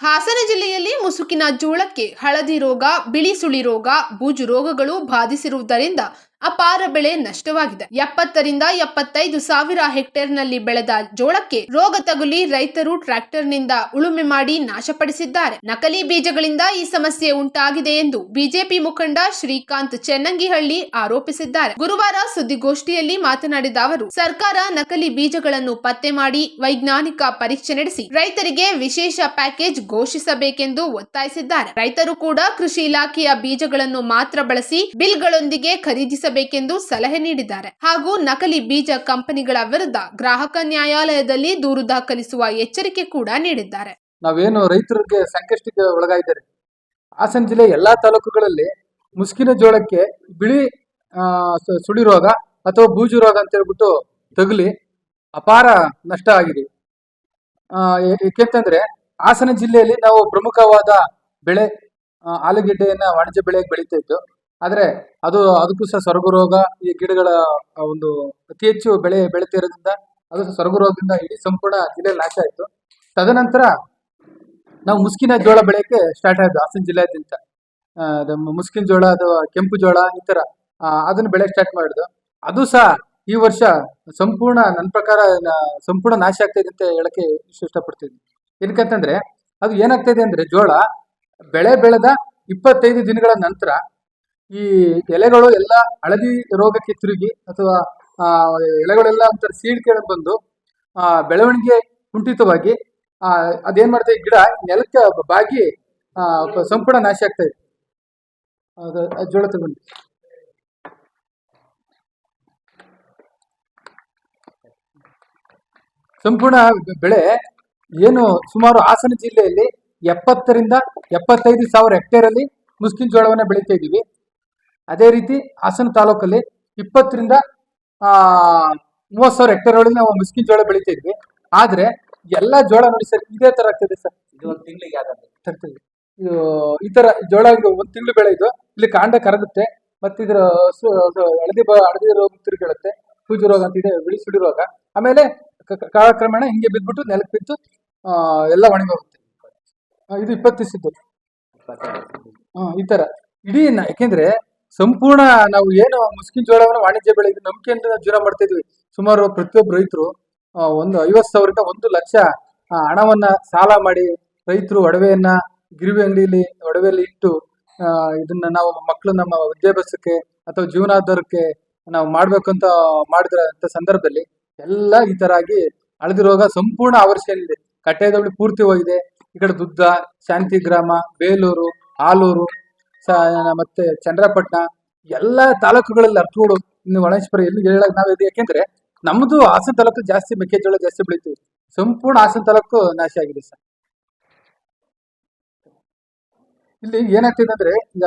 ಹಾಸನ ಜಿಲ್ಲೆಯಲ್ಲಿ ಮುಸುಕಿನ ಜೋಳಕ್ಕೆ ಹಳದಿ ರೋಗ ಬಿಳಿ ಸುಳಿ ರೋಗ ಬೂಜು ರೋಗಗಳು ಬಾಧಿಸಿರುವುದರಿಂದ ಅಪಾರ ಬೆಳೆ ನಷ್ಟವಾಗಿದೆ. ಎಪ್ಪತ್ತರಿಂದ ಎಪ್ಪತ್ತೈದು ಸಾವಿರ ಹೆಕ್ಟೇರ್ನಲ್ಲಿ ಬೆಳೆದ ಜೋಳಕ್ಕೆ ರೋಗ ತಗುಲಿ ರೈತರು ಟ್ರ್ಯಾಕ್ಟರ್ನಿಂದ ಉಳುಮೆ ಮಾಡಿ ನಾಶಪಡಿಸಿದ್ದಾರೆ. ನಕಲಿ ಬೀಜಗಳಿಂದ ಈ ಸಮಸ್ಯೆ ಉಂಟಾಗಿದೆ ಎಂದು ಬಿಜೆಪಿ ಮುಖಂಡ ಶ್ರೀಕಾಂತ್ ಚೆನ್ನಂಗಿಹಳ್ಳಿ ಆರೋಪಿಸಿದ್ದಾರೆ. ಗುರುವಾರ ಸುದ್ದಿಗೋಷ್ಠಿಯಲ್ಲಿ ಮಾತನಾಡಿದ ಅವರು, ಸರ್ಕಾರ ನಕಲಿ ಬೀಜಗಳನ್ನು ಪತ್ತೆ ಮಾಡಿ ವೈಜ್ಞಾನಿಕ ಪರೀಕ್ಷೆ ನಡೆಸಿ ರೈತರಿಗೆ ವಿಶೇಷ ಪ್ಯಾಕೇಜ್ ಘೋಷಿಸಬೇಕೆಂದು ಒತ್ತಾಯಿಸಿದ್ದಾರೆ. ರೈತರು ಕೂಡ ಕೃಷಿ ಇಲಾಖೆಯ ಬೀಜಗಳನ್ನು ಮಾತ್ರ ಬಳಸಿ ಬಿಲ್ಗಳೊಂದಿಗೆ ಖರೀದಿಸಬೇಕೆಂದು ಸಲಹೆ ನೀಡಿದ್ದಾರೆ. ಹಾಗೂ ನಕಲಿ ಬೀಜ ಕಂಪನಿಗಳ ವಿರುದ್ಧ ಗ್ರಾಹಕ ನ್ಯಾಯಾಲಯದಲ್ಲಿ ದೂರು ದಾಖಲಿಸುವ ಎಚ್ಚರಿಕೆ ಕೂಡ ನೀಡಿದ್ದಾರೆ. ನಾವೇನು ರೈತರಿಗೆ ಸಂಕಷ್ಟಕ್ಕೆ ಒಳಗಾಯಿದ್ದಾರೆ ಹಾಸನ ಜಿಲ್ಲೆ ಎಲ್ಲಾ ತಾಲೂಕುಗಳಲ್ಲಿ ಮುಸ್ಕಿನ ಜೋಳಕ್ಕೆ ಬಿಳಿ ಸುಳಿ ರೋಗ ಅಥವಾ ಬೂಜು ರೋಗ ಅಂತ ಹೇಳ್ಬಿಟ್ಟು ತಗುಲಿ ಅಪಾರ ನಷ್ಟ ಆಗಿದೆ. ಏಕೆಂತಂದ್ರೆ ಹಾಸನ ಜಿಲ್ಲೆಯಲ್ಲಿ ನಾವು ಪ್ರಮುಖವಾದ ಬೆಳೆ ಆಲೂಗೆಡ್ಡೆಯನ್ನ ವಾಣಿಜ್ಯ ಬೆಳೆಯಾಗಿ ಬೆಳೀತಾ ಇತ್ತು ಆದ್ರೆ ಅದು ಅದಕ್ಕೂ ಸಹ ಸೊರಗು ರೋಗ ಈ ಗಿಡಗಳ ಒಂದು ಅತಿ ಹೆಚ್ಚು ಬೆಳೆ ಬೆಳೀತಿರೋದ್ರಿಂದ ಅದು ಸೊರಗು ರೋಗದಿಂದ ಇಡೀ ಸಂಪೂರ್ಣ ಜಿಲ್ಲೆ ನಾಶ ಆಯ್ತು. ತದನಂತರ ನಾವು ಮುಸ್ಕಿನ ಜೋಳ ಬೆಳೆಯಕ್ಕೆ ಸ್ಟಾರ್ಟ್ ಆಯಿತು ಹಾಸನ ಜಿಲ್ಲೆಯಾದ್ಯಂತ. ಮುಸ್ಕಿನ ಜೋಳ ಅಥವಾ ಕೆಂಪು ಜೋಳ ಈ ಥರ ಅದನ್ನು ಬೆಳೆ ಸ್ಟಾರ್ಟ್ ಮಾಡಿದ್ದು. ಅದು ಸಹ ಈ ವರ್ಷ ಸಂಪೂರ್ಣ ನನ್ನ ಪ್ರಕಾರ ಸಂಪೂರ್ಣ ನಾಶ ಆಗ್ತಾ ಅಂತ ಹೇಳಕ್ಕೆ ಇಷ್ಟ ಇಷ್ಟಪಡ್ತೀನಿ ಏನಕ್ಕಂತಂದ್ರೆ ಅದು ಏನಾಗ್ತಾ ಇದೆ ಅಂದ್ರೆ ಜೋಳ ಬೆಳೆ ಬೆಳೆದ ಇಪ್ಪತ್ತೈದು ದಿನಗಳ ನಂತರ ಈ ಎಲೆಗಳು ಎಲ್ಲ ಹಳದಿ ರೋಗಕ್ಕೆ ತಿರುಗಿ ಅಥವಾ ಎಲೆಗಳೆಲ್ಲ ಒಂಥರ ಸೀಳ್ಕೆ ಬಂದು ಆ, ಬೆಳವಣಿಗೆ ಕುಂಠಿತವಾಗಿ ಆ, ಅದೇನ್ ಮಾಡ್ತಾ ಗಿಡ ನೆಲಕ್ಕೆ ಬಾಗಿ ಆ, ಸಂಪೂರ್ಣ ನಾಶ ಆಗ್ತಾ ಇದೆ. ಜೋಳ ತಗೊಂಡು. ಸಂಪೂರ್ಣ ಬೆಳೆ ಏನು ಸುಮಾರು ಹಾಸನ ಜಿಲ್ಲೆಯಲ್ಲಿ ಎಪ್ಪತ್ತರಿಂದ ಎಪ್ಪತ್ತೈದು ಸಾವಿರ ಹೆಕ್ಟೇರ್ ಅಲ್ಲಿ ಮುಸ್ಕಿನ ಜೋಳವನ್ನ ಬೆಳೀತಾ ಇದ್ದೀವಿ. ಅದೇ ರೀತಿ ಹಾಸನ ತಾಲೂಕಲ್ಲಿ ಇಪ್ಪತ್ತರಿಂದ ಮೂವತ್ತು ಸಾವಿರ ಹೆಕ್ಟೇರ್ ಒಳಗೆ ನಾವು ಮಿಸ್ಕಿನ ಜೋಳ ಬೆಳಿತಾ ಇದ್ವಿ. ಆದ್ರೆ ಎಲ್ಲಾ ಜೋಳ ನೋಡಿ ಸರ್ ಇದೇ ತರ ಆಗ್ತದೆ ಸರ್. ಇದು ಒಂದು ತಿಂಗಳಿಗೆ ಯಾವ್ದಾದ್ರು? ತರ್ತೀವಿ. ಇದು ಈ ತರ ಜೋಳ ಒಂದು ತಿಂಗಳು ಬೆಳೆ ಇದು. ಇಲ್ಲಿ ಕಾಂಡ ಕರಗುತ್ತೆ ಮತ್ತೆ ಇದ್ರ ಹಳದಿ ಬ ಹಳದಿ ರೋಗ ತಿರುಗಿಳುತ್ತೆ ಸೂಜಿ ರೋಗ ಅಂತ ಇದೆ ಬಿಳಿ ಸುಡಿ ರೋಗ. ಆಮೇಲೆ ಕಾಲಕ್ರಮೇಣ ಹಿಂಗೆ ಬಿದ್ಬಿಟ್ಟು ನೆಲಕ್ಕೆ ಬಿದ್ದು ಆ, ಎಲ್ಲ ಒಣಗೋಗುತ್ತೆ. ಇದು ಇಪ್ಪತ್ತಿಸಿದ್ದು ಈ ತರ. ಇಡೀ ಯಾಕೆಂದ್ರೆ ಸಂಪೂರ್ಣ ನಾವು ಏನು ಮುಸ್ಕಿನ ಜೋಳವನ್ನು ವಾಣಿಜ್ಯ ಬೆಳೆ ನಂಬಿಕೆ ನಂಬಿಕೆಯಿಂದ ಜೀವನ ಮಾಡ್ತಾ ಇದ್ವಿ. ಸುಮಾರು ಪ್ರತಿಯೊಬ್ಬ ರೈತರು ಒಂದು ಐವತ್ತು ಸಾವಿರದಿಂದ ಒಂದು ಲಕ್ಷ ಹಣವನ್ನ ಸಾಲ ಮಾಡಿ ರೈತರು ಒಡವೆಯನ್ನ ಗಿರಿವಿ ಅಂಗಡಿಯಲ್ಲಿ, ಒಡವೆಯಲ್ಲಿ ಇಟ್ಟು ಇದನ್ನ ನಾವು ಮಕ್ಕಳು ನಮ್ಮ ವಿದ್ಯಾಭ್ಯಾಸಕ್ಕೆ ಅಥವಾ ಜೀವನಾಧಾರಕ್ಕೆ ನಾವು ಮಾಡ್ಬೇಕಂತ ಮಾಡಿದ್ರಂತ ಸಂದರ್ಭದಲ್ಲಿ ಎಲ್ಲ ಈ ತರ ಆಗಿ ಅಳದಿರೋಗ ಸಂಪೂರ್ಣ ಆವರಿಸಿದೆ ಕಟ್ಟೆದಲ್ಲಿ ಪೂರ್ತಿ ಹೋಗಿದೆ. ಈ ಕಡೆ ದುದ್ದ ಶಾಂತಿ ಗ್ರಾಮ ಬೇಲೂರು ಆಲೂರು ಮತ್ತೆ ಚಂದ್ರಪಟ್ಟಣ ಎಲ್ಲ ತಾಲೂಕುಗಳಲ್ಲಿ ಅರ್ಥಗಳು ಇನ್ನು ಒಳೇಶ್ವರ ಎಲ್ಲಿ ಹೇಳಕ್ ನಾವು ಇದು ಯಾಕೆಂದ್ರೆ ನಮ್ದು ಹಾಸನ ತಾಲೂಕು ಜಾಸ್ತಿ, ಮೆಕ್ಕೆಜೋಳ ಜಾಸ್ತಿ ಬೆಳಿತೀವಿ. ಸಂಪೂರ್ಣ ಹಾಸನ ತಾಲೂಕು ನಾಶ ಆಗಿದೆ ಸರ್. ಇಲ್ಲಿ ಏನಾಗ್ತಿದೆ ಅಂದ್ರೆ ಈಗ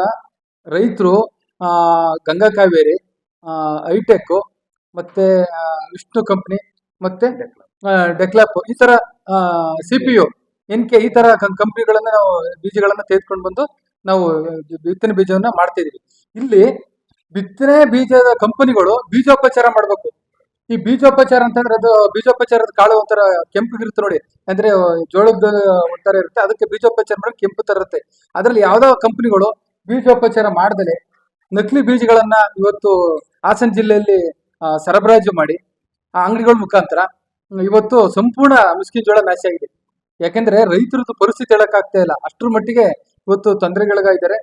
ರೈತರು ಗಂಗಾ ಕಾವೇರಿ ಐಟೆಕ್ ಮತ್ತೆ ವಿಷ್ಣು ಕಂಪ್ನಿ, ಮತ್ತೆ ಡೆಕ್ಲಾಪ್ ಈ ತರ ಸಿಪಿಯು ಎನ್ ಕೆ ಈ ತರ ಕಂಪ್ನಿಗಳನ್ನ ನಾವು ಬೀಜಗಳನ್ನ ತೆಗೆದುಕೊಂಡು ಬಂದು ನಾವು ಬಿತ್ತನೆ ಬೀಜವನ್ನ ಮಾಡ್ತಿದೀವಿ. ಇಲ್ಲಿ ಬಿತ್ತನೆ ಬೀಜದ ಕಂಪನಿಗಳು ಬೀಜೋಪಚಾರ ಮಾಡ್ಬೇಕು. ಈ ಬೀಜೋಪಚಾರ ಅಂತಂದ್ರೆ ಅದು ಬೀಜೋಪಚಾರದ ಕಾಳು ಒಂಥರ ಕೆಂಪಗಿರುತ್ತೆ ನೋಡಿ. ಅಂದ್ರೆ, ಜೋಳದ ಒಂಥರ ಇರುತ್ತೆ. ಅದಕ್ಕೆ ಬೀಜೋಪಚಾರ ಮಾಡಿ ಕೆಂಪು ತರ ಇರುತ್ತೆ. ಅದ್ರಲ್ಲಿ ಯಾವ್ದೋ ಕಂಪನಿಗಳು ಬೀಜೋಪಚಾರ ಮಾಡ್ದಲೆ ನಕಲಿ ಬೀಜಗಳನ್ನ ಇವತ್ತು ಹಾಸನ ಜಿಲ್ಲೆಯಲ್ಲಿ ಸರಬರಾಜು ಮಾಡಿ, ಆ ಅಂಗಡಿಗಳ ಮುಖಾಂತರ ಇವತ್ತು ಸಂಪೂರ್ಣ ಮುಸ್ಕಿನ ಜೋಳ ನಾಶ ಆಗಿದೆ. ಯಾಕೆಂದ್ರೆ ರೈತರದ್ದು ಪರಿಸ್ಥಿತಿ ಹೇಳಕ್ಕಾಗ್ತಾ ಇಲ್ಲ. ಅಷ್ಟರ ಮಟ್ಟಿಗೆ ಇವತ್ತು ತೊಂದರೆಗಳಿಗಾಗಿದ್ದಾರೆ.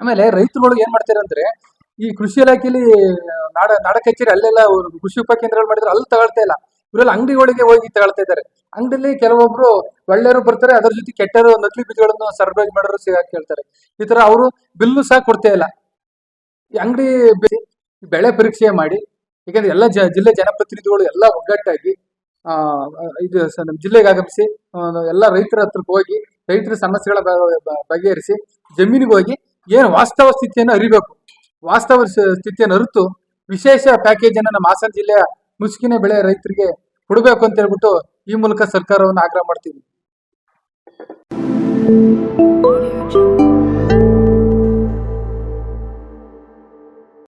ಆಮೇಲೆ ರೈತರುಗಳು ಏನ್ ಮಾಡ್ತಾರೆ ಅಂದ್ರೆ, ಈ ಕೃಷಿ ಇಲಾಖೆಯಲ್ಲಿ, ನಾಡ ನಾಡ ಕಚೇರಿ ಅಲ್ಲೆಲ್ಲ ಕೃಷಿ ಉಪ ಕೇಂದ್ರಗಳು ಮಾಡಿದ್ರೆ ಅಲ್ಲಿ ತಗೊಳ್ತಾ ಇಲ್ಲ. ಇವರೆಲ್ಲ ಅಂಗಡಿಗಳಿಗೆ ಹೋಗಿ ತಗೊಳ್ತಾ ಇದ್ದಾರೆ. ಅಂಗಡಿಲಿ ಕೆಲವೊಬ್ರು ಒಳ್ಳೆಯವರು ಬರ್ತಾರೆ, ಅದರ ಜೊತೆ ಕೆಟ್ಟರು ನಕಲಿ ಬೀಜಗಳನ್ನು ಸರಬರಾಜು ಮಾಡೋರು ಸಿಗಾಕ್ ಹೇಳ್ತಾರೆ ಈ ತರ ಅವರು ಬಿಲ್ಲು ಸಹ ಕೊಡ್ತಾ ಇಲ್ಲ. ಈ ಅಂಗಡಿ ಬೆಳೆ ಪರೀಕ್ಷೆ ಮಾಡಿ ಯಾಕಂದ್ರೆ ಎಲ್ಲ ಜ, ಜಿಲ್ಲೆ ಜನಪ್ರತಿನಿಧಿಗಳು ಎಲ್ಲ ಒಗ್ಗಟ್ಟಾಗಿ, ಆ ಇದು ನಮ್ಮ ಜಿಲ್ಲೆಗೆ ಆಗಮಿಸಿ ಎಲ್ಲ ರೈತರ ಹತ್ರಕ್ಕೆ ಹೋಗಿ ರೈತರ ಸಮಸ್ಯೆಗಳ ಬಗೆಹರಿಸಿ ಜಮೀನಿಗೆ ಹೋಗಿ ಏನು ವಾಸ್ತವ ಸ್ಥಿತಿಯನ್ನು ಅರಿಬೇಕು ವಾಸ್ತವ ಸ್ಥಿತಿಯನ್ನು ಅರಿತು ವಿಶೇಷ ಪ್ಯಾಕೇಜ್ ಅನ್ನು ನಮ್ಮ ಹಾಸನ ಜಿಲ್ಲೆಯ ಮುಸುಕಿನ ಬೆಳೆ ರೈತರಿಗೆ ಕೊಡಬೇಕು ಅಂತ ಹೇಳ್ಬಿಟ್ಟು ಈ ಮೂಲಕ ಸರ್ಕಾರವನ್ನು ಆಗ್ರಹ ಮಾಡ್ತೀವಿ.